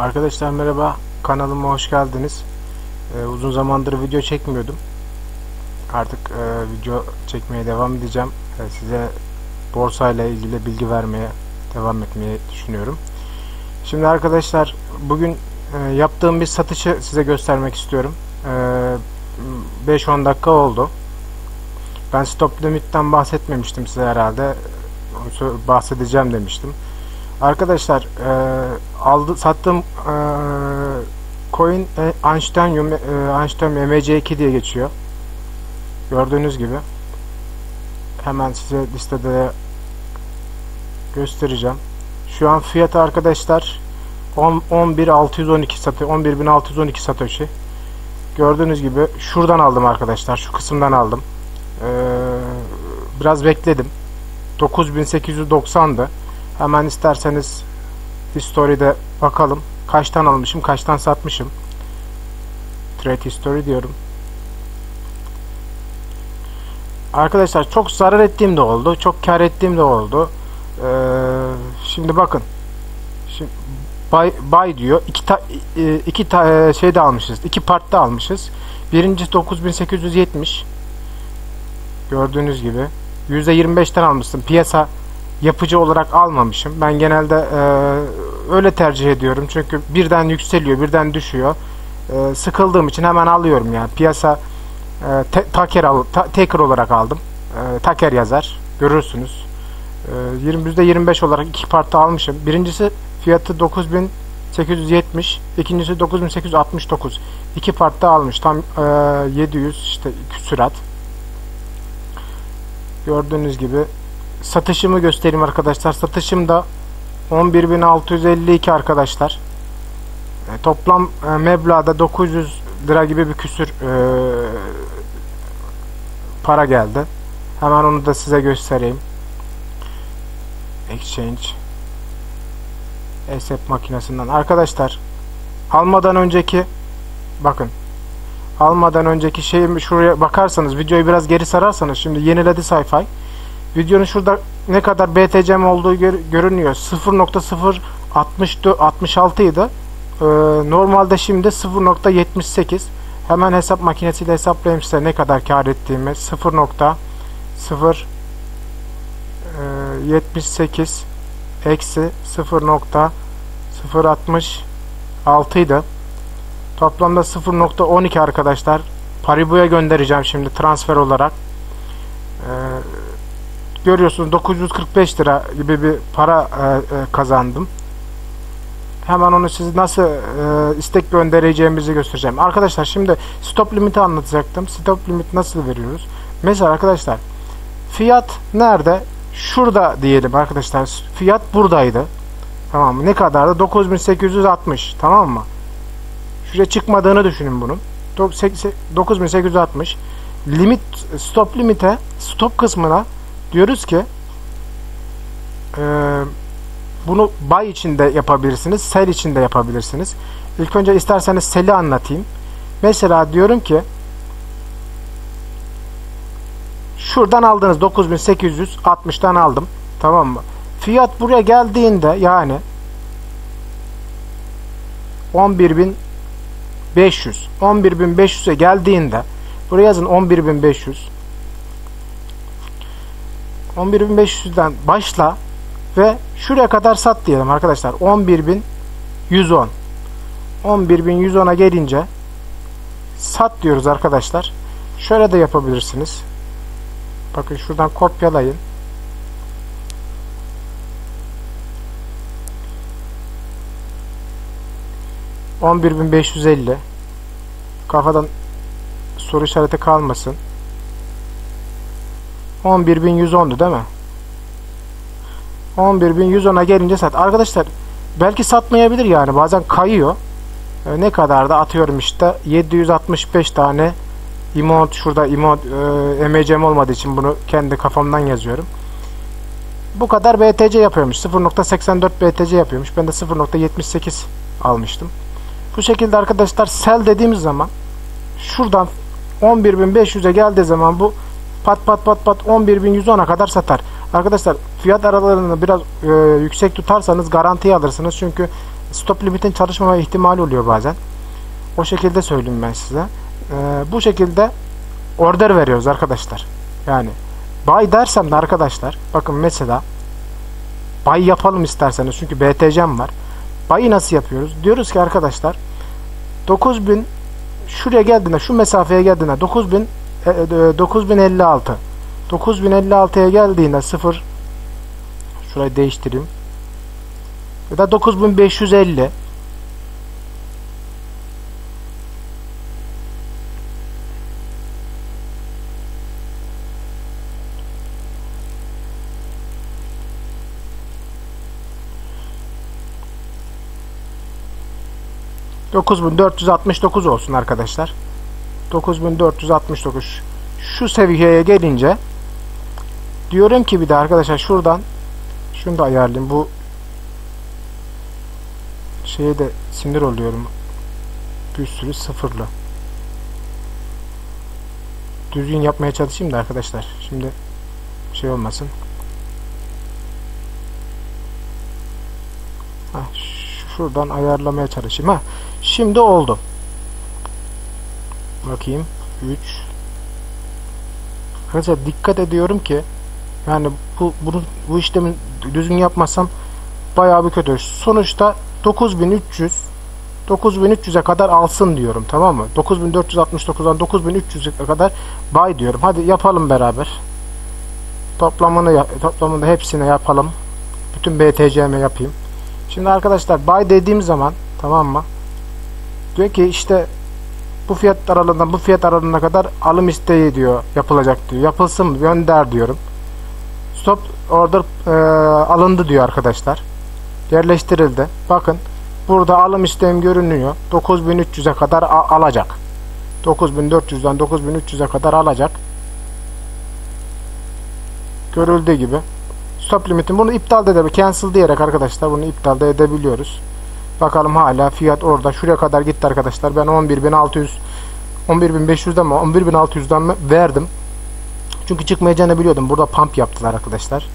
Arkadaşlar merhaba kanalıma hoş geldiniz. Ee, uzun zamandır video çekmiyordum. Artık e, video çekmeye devam edeceğim. Ee, size borsayla ilgili bilgi vermeye devam etmeyi düşünüyorum. Şimdi arkadaşlar bugün e, yaptığım bir satışı size göstermek istiyorum. Ee, 5-10 dakika oldu. Ben stop limit'ten bahsetmemiştim size herhalde. Bahsedeceğim demiştim. Arkadaşlar e, aldı sattığım e, coin e, Einsteinium, e, Einsteinium MC2 diye geçiyor. Gördüğünüz gibi. Hemen size listede göstereceğim. Şu an fiyatı arkadaşlar 11612 satı 11612 satoshi. Gördüğünüz gibi şuradan aldım arkadaşlar. Şu kısımdan aldım. Ee, biraz bekledim. 9890'dı. Hemen isterseniz history'de bakalım. Kaçtan almışım, kaçtan satmışım. Trade history diyorum. Arkadaşlar çok zarar ettiğim de oldu. Çok kar ettiğim de oldu. Ee, şimdi bakın. Şimdi buy, buy diyor. İki, ta, iki ta, şey de almışız. iki part da almışız. Birincisi 9870. Gördüğünüz gibi. %25'ten almışsın. Piyasa yapıcı olarak almamışım. Ben genelde e, öyle tercih ediyorum. Çünkü birden yükseliyor, birden düşüyor. E, sıkıldığım için hemen alıyorum yani. Piyasa e, te, taker al, ta, taker olarak aldım. E, taker yazar. Görürsünüz. E, 20 %25 olarak iki parti almışım. Birincisi fiyatı 9870, ikincisi 9869. İki parti almış. Tam e, 700 işte sürat. Gördüğünüz gibi satışımı göstereyim arkadaşlar. Satışım da 11.652 arkadaşlar. E, toplam e, meblağda 900 lira gibi bir küsür e, para geldi. Hemen onu da size göstereyim. Exchange hesap makinesinden. Arkadaşlar almadan önceki bakın almadan önceki şeyimi şuraya bakarsanız videoyu biraz geri sararsanız şimdi yeniledi sayfayı Videonun şurada ne kadar BTCM olduğu gör, görünüyor. 0.066 idi. Ee, normalde şimdi 0.78. Hemen hesap makinesiyle hesaplayayım size ne kadar kar ettiğimi. 0.078 eksi 0.066 idi. Toplamda 0.12 arkadaşlar. Paribu'ya göndereceğim şimdi transfer olarak. Görüyorsunuz 945 lira gibi bir para e, e, kazandım. Hemen onu siz nasıl e, istek göndereceğimizi göstereceğim. Arkadaşlar şimdi stop limiti anlatacaktım. Stop limit nasıl veriyoruz? Mesela arkadaşlar fiyat nerede? Şurada diyelim arkadaşlar. Fiyat buradaydı. Tamam mı? Ne kadardı? 9860. Tamam mı? Şuraya çıkmadığını düşünün bunun. 9860 limit stop limite stop kısmına diyoruz ki e, bunu buy içinde yapabilirsiniz, sell içinde yapabilirsiniz. İlk önce isterseniz sell'i anlatayım. Mesela diyorum ki şuradan aldınız 9860'dan aldım. Tamam mı? Fiyat buraya geldiğinde yani 11.500 11.500'e geldiğinde buraya yazın 11.500 11.500'den başla ve şuraya kadar sat diyelim arkadaşlar. 11.110 11.110'a gelince sat diyoruz arkadaşlar. Şöyle de yapabilirsiniz. Bakın şuradan kopyalayın. %11.550 kafadan soru işareti kalmasın. 11.110'du değil mi? 11.110'a gelince sat. Arkadaşlar belki satmayabilir yani. Bazen kayıyor. E, ne kadar da atıyorum işte 765 tane emot şurada emot e, emecem olmadığı için bunu kendi kafamdan yazıyorum. Bu kadar BTC yapıyormuş. 0.84 BTC yapıyormuş. Ben de 0.78 almıştım. Bu şekilde arkadaşlar sell dediğimiz zaman şuradan 11.500'e geldiği zaman bu pat pat pat pat 11.110'a kadar satar. Arkadaşlar fiyat aralarını biraz e, yüksek tutarsanız garantiye alırsınız. Çünkü Stop limitin çalışmama ihtimali oluyor bazen. O şekilde söyleyeyim ben size. Ee, bu şekilde order veriyoruz arkadaşlar. Yani buy dersem de arkadaşlar bakın mesela buy yapalım isterseniz çünkü BTC'm var. Buy'ı nasıl yapıyoruz? Diyoruz ki arkadaşlar 9000 şuraya geldiğinde şu mesafeye geldiğinde 9000 e, e, 9056 9056'ya geldiğinde 0 şurayı değiştireyim. Ya da 9550 9469 olsun arkadaşlar. 9469 şu seviyeye gelince diyorum ki bir de arkadaşlar şuradan şunu da ayarlayayım. Bu şeye de sinir oluyorum. Bir sürü sıfırlı. Düzgün yapmaya çalışayım da arkadaşlar. Şimdi şey olmasın. Heh, şuradan ayarlamaya çalışayım. Ha, şimdi oldu. Bakayım. 3 Arkadaşlar dikkat ediyorum ki yani bu bunu bu işlemi düzgün yapmazsam bayağı bir kötü. Sonuçta 9300 9300'e kadar alsın diyorum tamam mı? 9469'dan 9300'e kadar buy diyorum. Hadi yapalım beraber. Toplamını toplamında hepsine yapalım. Bütün BTC'me yapayım. Şimdi arkadaşlar buy dediğim zaman tamam mı? Diyor ki işte bu fiyat aralığından bu fiyat aralığına kadar alım isteği diyor yapılacak diyor. Yapılsın? Gönder diyorum. Stop order e, alındı diyor arkadaşlar. Yerleştirildi. Bakın burada alım isteğim görünüyor. 9300'e kadar alacak. 9400'den 9300'e kadar alacak. Görüldüğü gibi. Stop limitin bunu iptal de edebilir. Cancel diyerek arkadaşlar bunu iptal de edebiliyoruz. Bakalım hala fiyat orada. Şuraya kadar gitti arkadaşlar. Ben 11.600 11.500'den mi 11.600'den mi verdim. Çünkü çıkmayacağını biliyordum. Burada pump yaptılar arkadaşlar.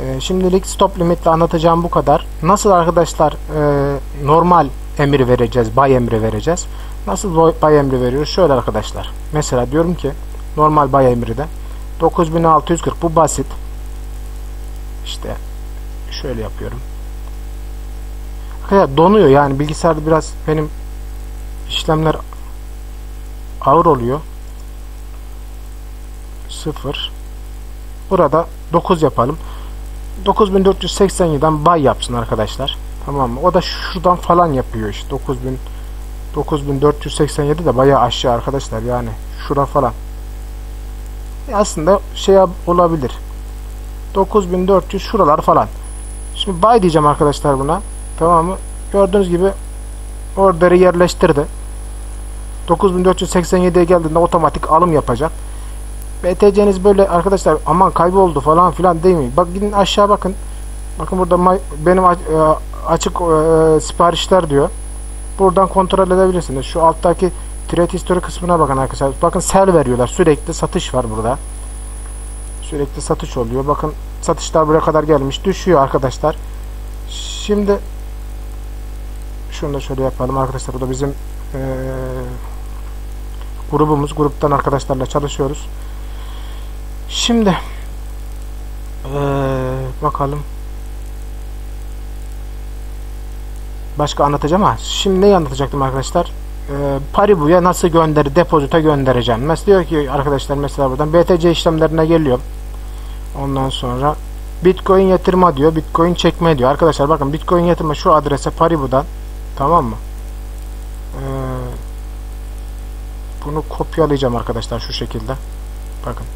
Ee, şimdilik stop limitle anlatacağım bu kadar. Nasıl arkadaşlar e, normal emri vereceğiz. Buy emri vereceğiz. Nasıl buy emri veriyoruz? Şöyle arkadaşlar. Mesela diyorum ki normal buy emri de 9640 bu basit. İşte şöyle yapıyorum. Arkadaşlar donuyor yani bilgisayarda biraz benim işlemler ağır oluyor. 0 Burada 9 yapalım. 9487'den bay yapsın arkadaşlar. Tamam mı? O da şuradan falan yapıyor işte. 9000 9487 de bayağı aşağı arkadaşlar yani. Şura falan. E aslında şey olabilir. 9400 şuralar falan. Şimdi bay diyeceğim arkadaşlar buna. Tamam mı? Gördüğünüz gibi order'i yerleştirdi. 9487'ye geldiğinde otomatik alım yapacak. BTC'niz böyle arkadaşlar aman kayboldu falan filan değil mi? Bak gidin aşağı bakın. Bakın burada benim e, açık e, siparişler diyor. Buradan kontrol edebilirsiniz. Şu alttaki trade history kısmına bakın arkadaşlar. Bakın sell veriyorlar. Sürekli satış var burada. Sürekli satış oluyor. Bakın satışlar buraya kadar gelmiş. Düşüyor arkadaşlar. Şimdi şunu da şöyle yapalım arkadaşlar. Bu da bizim ee, grubumuz. Gruptan arkadaşlarla çalışıyoruz. Şimdi ee, bakalım. Başka anlatacağım ha. Şimdi neyi anlatacaktım arkadaşlar? Ee, Paribu'ya nasıl gönderi, depozita göndereceğim. Mesela diyor ki arkadaşlar mesela buradan BTC işlemlerine geliyorum. Ondan sonra Bitcoin yatırma diyor. Bitcoin çekme diyor. Arkadaşlar bakın Bitcoin yatırma şu adrese Paribu'dan tamam mı? Ee, bunu kopyalayacağım arkadaşlar şu şekilde. Bakın.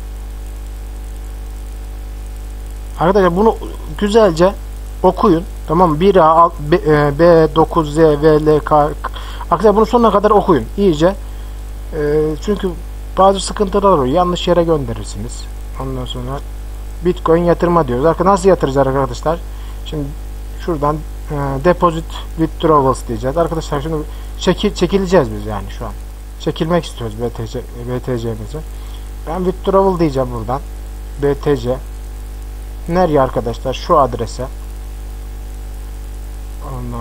Arkadaşlar bunu güzelce okuyun. Tamam mı? 1A, B, e, B 9Z, V. Arkadaşlar bunu sonuna kadar okuyun. iyice. E, çünkü bazı sıkıntılar oluyor. Yanlış yere gönderirsiniz. Ondan sonra Bitcoin yatırma diyoruz. Arkadaşlar nasıl yatıracağız arkadaşlar? Şimdi şuradan e, deposit withdrawals diyeceğiz. Arkadaşlar şimdi çekil, çekileceğiz biz yani şu an. Çekilmek istiyoruz BTC, BTC'mizi. Ben withdrawal diyeceğim buradan. BTC. Nereye arkadaşlar? Şu adrese. Ondan